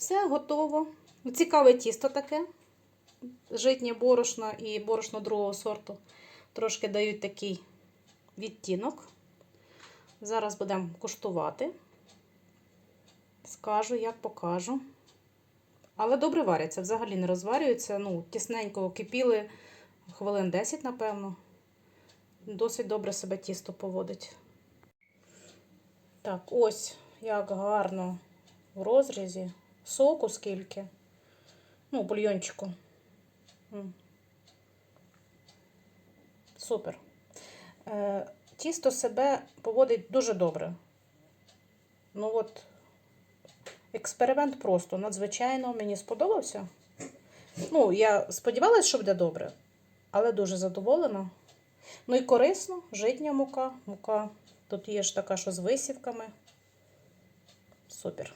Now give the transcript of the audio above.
Все, готово. Цікаве тісто таке. Житнє борошно і борошно другого сорту. Трошки дають такий відтінок. Зараз будемо куштувати. Скажу, як покажу. Але добре варяться, взагалі не розварюються. Ну, тісненько кипіли хвилин 10, напевно. Досить добре себе тісто поводить. Так, ось як гарно в розрізі. Соку скільки. Ну, бульйончику. Супер. Е, тісто себе поводить дуже добре. Ну от, експеримент просто надзвичайно мені сподобався. Ну, я сподівалася, що буде добре, але дуже задоволена. Ну і корисно, житня мука. Мука тут є ж така, що з висівками. Супер.